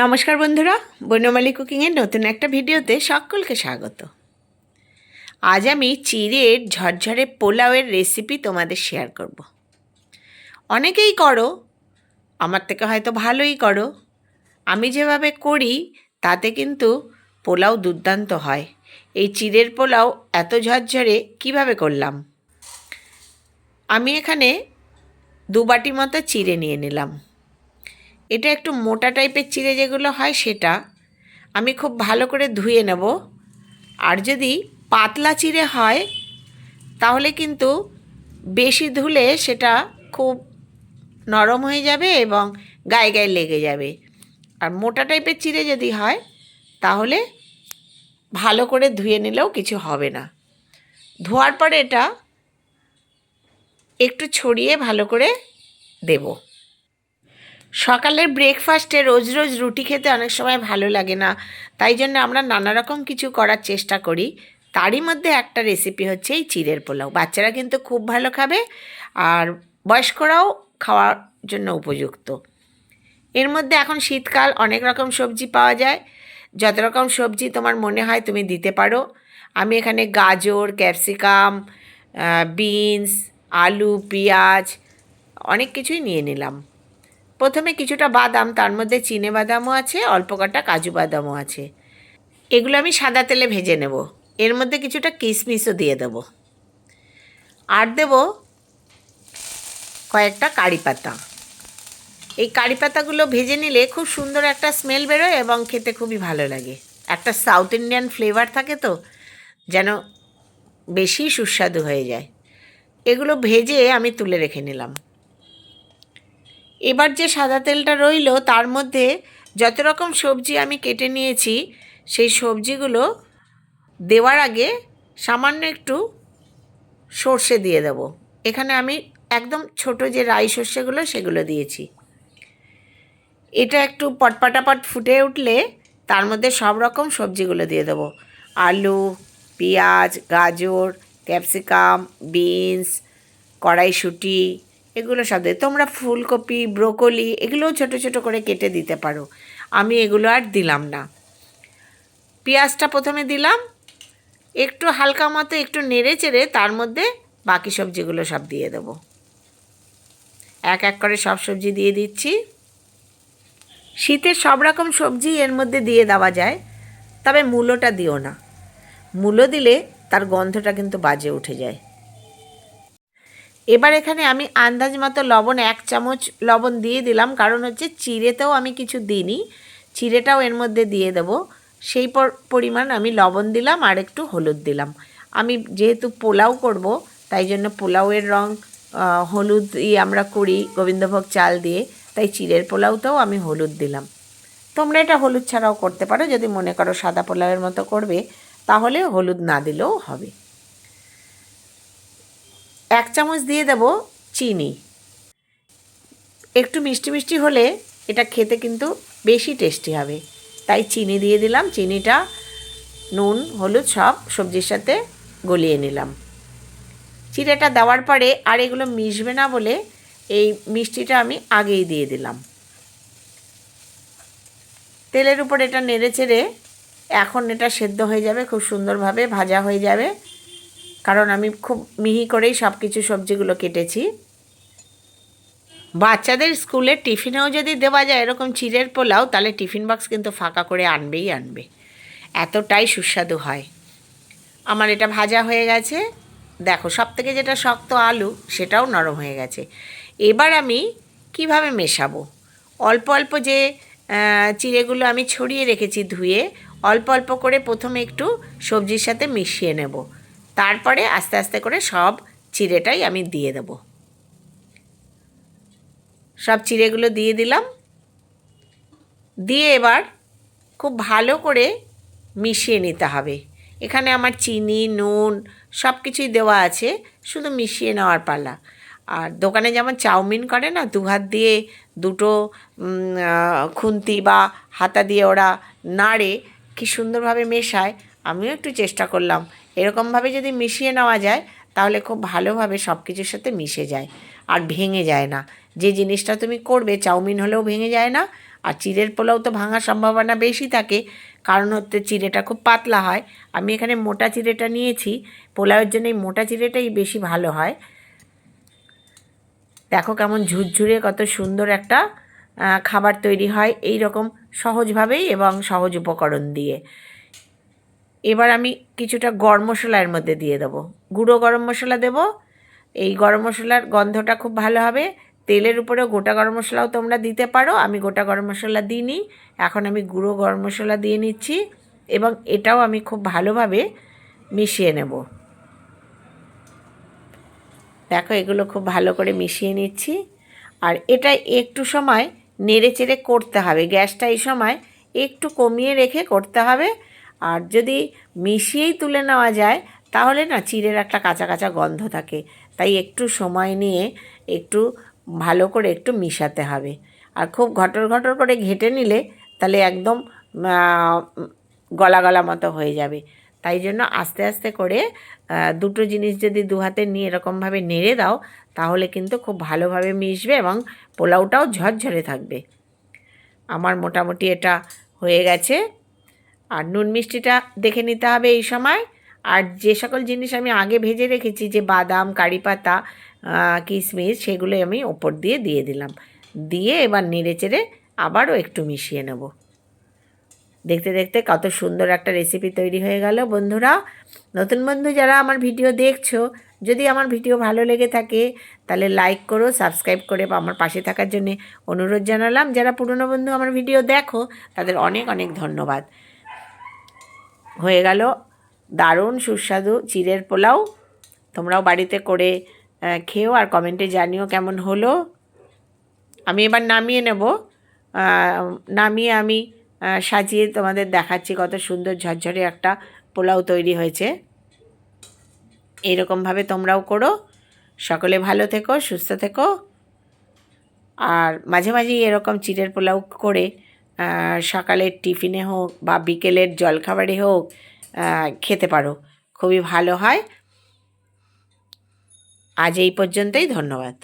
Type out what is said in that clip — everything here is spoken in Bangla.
নমস্কার বন্ধুরা, বনমালী কুকিংয়ের নতুন একটা ভিডিওতে সকলকে স্বাগত। আজ আমি চিড়ের ঝরঝরে পোলাওয়ের রেসিপি তোমাদের শেয়ার করব। অনেকেই করো, আমার থেকে হয়তো ভালোই করো। আমি যেভাবে করি, তাতে কিন্তু পোলাও দুর্দান্ত হয়। এই চিড়ের পোলাও এত ঝরঝরে কীভাবে করলাম? আমি এখানে দু বাটি মতো চিড়ে নিয়ে নিলাম। এটা একটু মোটা টাইপের চিড়ে যেগুলো হয় সেটা আমি খুব ভালো করে ধুয়ে নেব। আর যদি পাতলা চিড়ে হয়, তাহলে কিন্তু বেশি ধুলে সেটা খুব নরম হয়ে যাবে এবং গায়ে গায়ে লেগে যাবে। আর মোটা টাইপের চিড়ে যদি হয়, তাহলে ভালো করে ধুয়ে নিলেও কিছু হবে না। ধোয়ার পরে এটা একটু ছড়িয়ে ভালো করে দেবো। সকালের ব্রেকফাস্টে রোজ রোজ রুটি খেতে অনেক সময় ভালো লাগে না। তাই জন্য আমরা নানা রকম কিছু করার চেষ্টা করি। তারই মধ্যে একটা রেসিপি হচ্ছে এই চিড়ের পোলাও। বাচ্চারা কিন্তু খুব ভালো খাবে আর বয়স্করাও খাওয়ার জন্য উপযুক্ত। এর মধ্যে এখন শীতকাল, অনেক রকম সবজি পাওয়া যায়। যত রকম সবজি তোমার মনে হয় তুমি দিতে পারো। আমি এখানে গাজর, ক্যাপসিকাম বিনস, আলু, পেঁয়াজ অনেক কিছুই নিয়ে নিলাম। প্রথমে কিছুটা বাদাম, তার মধ্যে চিনে বাদামও আছে, অল্প কটা কাজু বাদামও আছে। এগুলো আমি সাদা তেলে ভেজে নেব। এর মধ্যে কিছুটা কিশমিশও দিয়ে দেব। আর দেব কয়েকটা কারি পাতা। এই কারি পাতাগুলো ভেজে নিলে খুব সুন্দর একটা স্মেল বেরোয় এবং খেতে খুবই ভালো লাগে। একটা সাউথ ইন্ডিয়ান ফ্লেভার থাকে তো, যেন বেশি সুস্বাদু হয়ে যায়। এগুলো ভেজে আমি তুলে রেখে নিলাম। এবার যে সাদা তেলটা রইল, তার মধ্যে যত রকম সবজি আমি কেটে নিয়েছি, সেই সবজিগুলো দেওয়ার আগে সামান্য একটু সর্ষে দিয়ে দেব। এখানে আমি একদম ছোট যে রাই সর্ষেগুলো, সেগুলো দিয়েছি। এটা একটু পটপাটাপট ফুটে উঠলে তার মধ্যে সব রকম সবজিগুলো দিয়ে দেবো। আলু, পেঁয়াজ, গাজর, ক্যাপসিকাম, বিনস, কড়াইশুঁটি এগুলো সব দিয়ে। তোমরা ফুলকপি, ব্রোকলি এগুলোও ছোট ছোট করে কেটে দিতে পারো। আমি এগুলো আর দিলাম না। পেঁয়াজটা প্রথমে দিলাম। একটু হালকা মতো একটু নেড়ে চেড়ে তার মধ্যে বাকি সবজিগুলো সব দিয়ে দেবো। এক এক করে সব সবজি দিয়ে দিচ্ছি। শীতের সব রকম সবজি এর মধ্যে দিয়ে দেওয়া যায়, তবে মূলোটা দিও না। মূলো দিলে তার গন্ধটা কিন্তু বাজে উঠে যায়। এবার এখানে আমি আন্দাজ মতো লবণ, এক চামচ লবণ দিয়ে দিলাম। কারণ হচ্ছে চিড়েতেও আমি কিছু দিইনি। চিড়েটাও এর মধ্যে দিয়ে দেবো। সেই পরিমাণ আমি লবণ দিলাম আর একটু হলুদ দিলাম। আমি যেহেতু পোলাও করব, তাই জন্য পোলাওয়ের রং হলুদ দিয়ে আমরা করি, গোবিন্দভোগ চাল দিয়ে। তাই চিড়ের পোলাওতেও আমি হলুদ দিলাম। তোমরা এটা হলুদ ছাড়াও করতে পারো। যদি মনে করো সাদা পোলাওয়ের মতো করবে, তাহলে হলুদ না দিলেও হবে। এক চামচ দিয়ে দেব চিনি। একটু মিষ্টি মিষ্টি হলে এটা খেতে কিন্তু বেশি টেস্টি হবে। তাই চিনি দিয়ে দিলাম। চিনিটা, নুন, হলুদ সব সবজির সাথে গলিয়ে নিলাম। চিড়েটা দেওয়ার পরে আর এগুলো মিশবে না বলে এই মিষ্টিটা আমি আগেই দিয়ে দিলাম। তেলের উপর এটা নেড়ে চেড়ে এখন এটা সেদ্ধ হয়ে যাবে, খুব সুন্দরভাবে ভাজা হয়ে যাবে। কারণ আমি খুব মিহি করেই সব কিছু সবজিগুলো কেটেছি। বাচ্চাদের স্কুলে টিফিনেও যদি দেওয়া যায় এরকম চিড়ের পোলাও, তাহলে টিফিন বক্স কিন্তু ফাঁকা করে আনবেই আনবে। এতটাই সুস্বাদু হয়। আমার এটা ভাজা হয়ে গেছে। দেখো সব থেকে যেটা শক্ত আলু, সেটাও নরম হয়ে গেছে। এবার আমি কীভাবে মেশাবো? অল্প অল্প যে চিড়েগুলো আমি ছড়িয়ে রেখেছি ধুয়ে, অল্প অল্প করে প্রথমে একটু সবজির সাথে মিশিয়ে নেব। তারপরে আস্তে আস্তে করে সব চিড়েটাই আমি দিয়ে দেব। সব চিড়েগুলো দিয়ে দিলাম। দিয়ে এবার খুব ভালো করে মিশিয়ে নিতে হবে। এখানে আমার চিনি, নুন সব কিছুই দেওয়া আছে, শুধু মিশিয়ে নেওয়ার পালা। আর দোকানে যেমন চাউমিন করে না দু হাত দিয়ে দুটো খুন্তি বা হাতা দিয়ে ওরা নাড়ে, কি সুন্দরভাবে মেশায়, আমিও একটু চেষ্টা করলাম। এরকমভাবে যদি মিশিয়ে নেওয়া যায়, তাহলে খুব ভালোভাবে সব কিছুর সাথে মিশে যায় আর ভেঙে যায় না। যে জিনিসটা তুমি করবে, চাউমিন হলেও ভেঙে যায় না, আর চিড়ের পোলাও তো ভাঙার সম্ভাবনা বেশি থাকে। কারণ হচ্ছে চিড়েটা খুব পাতলা হয়। আমি এখানে মোটা চিড়েটা নিয়েছি, পোলাওয়ের জন্য এই মোটা চিড়েটাই বেশি ভালো হয়। দেখো কেমন ঝুরঝুরে কত সুন্দর একটা খাবার তৈরি হয়। এই রকম সহজভাবেই এবং সহজ উপকরণ দিয়ে। এবার আমি কিছুটা গরম মশলা এর মধ্যে দিয়ে দেবো। গুঁড়ো গরম মশলা দেব। এই গরম মশলার গন্ধটা খুব ভালো হবে। তেলের উপরে গোটা গরম মশলাও তোমরা দিতে পারো। আমি গোটা গরম মশলা দিইনি। এখন আমি গুঁড়ো গরম মশলা দিয়ে নিচ্ছি এবং এটাও আমি খুব ভালোভাবে মিশিয়ে নেব। দেখো এগুলো খুব ভালো করে মিশিয়ে নিচ্ছি। আর এটা একটু সময় নেড়ে চেড়ে করতে হবে। গ্যাসটা এই সময় একটু কমিয়ে রেখে করতে হবে। আর যদি মিশিয়েই তুলে নেওয়া যায়, তাহলে না চিড়ের একটা কাঁচা কাঁচা গন্ধ থাকে। তাই একটু সময় নিয়ে একটু ভালো করে একটু মিশাতে হবে। আর খুব ঘটর ঘটর করে ঘেটে নিলে তাহলে একদম গলা গলা মতো হয়ে যাবে। তাই জন্য আস্তে আস্তে করে দুটো জিনিস যদি দু হাতে নিয়ে এরকমভাবে নেড়ে দাও, তাহলে কিন্তু খুব ভালোভাবে মিশবে এবং পোলাওটাও ঝরঝরে থাকবে। আমার মোটামুটি এটা হয়ে গেছে। আর নুন মিষ্টিটা দেখে নিতে হবে এই সময়। আর যে সকল জিনিস আমি আগে ভেজে রেখেছি, যে বাদাম, কারি পাতা কিশমিশ, সেগুলো আমি ওপর দিয়ে দিয়ে দিলাম। দিয়ে এবার নেড়ে চেড়ে আবারও একটু মিশিয়ে নেব। দেখতে দেখতে কত সুন্দর একটা রেসিপি তৈরি হয়ে গেল বন্ধুরা। নতুন বন্ধু যারা আমার ভিডিও দেখছ, যদি আমার ভিডিও ভালো লেগে থাকে, তাহলে লাইক করো সাবস্ক্রাইব করে বা আমার পাশে থাকার জন্য অনুরোধ জানালাম। যারা পুরনো বন্ধু আমার ভিডিও দেখো, তাদের অনেক অনেক ধন্যবাদ। হয়ে গেল। দারুণ, সুস্বাদু চিড়ের পোলাও। তোমরাও বাড়িতে করে খেও আর কমেন্টে জানিও কেমন হলো। আমি এবার নামিয়ে নেব। নামিয়ে আমি সাজিয়ে তোমাদের দেখাচ্ছি কত সুন্দর ঝরঝরে একটা পোলাও তৈরি হয়েছে। এইরকমভাবে তোমরাও করো। সকলে ভালো থেকো, সুস্থ থেকো। আর মাঝে মাঝেই এরকম চিড়ের পোলাও করে সকালের টিফিনে হোক বা বিকেলের জলখাবারে হোক খেতে পারো। খুবই ভালো হয়। আজ এই পর্যন্তই, ধন্যবাদ।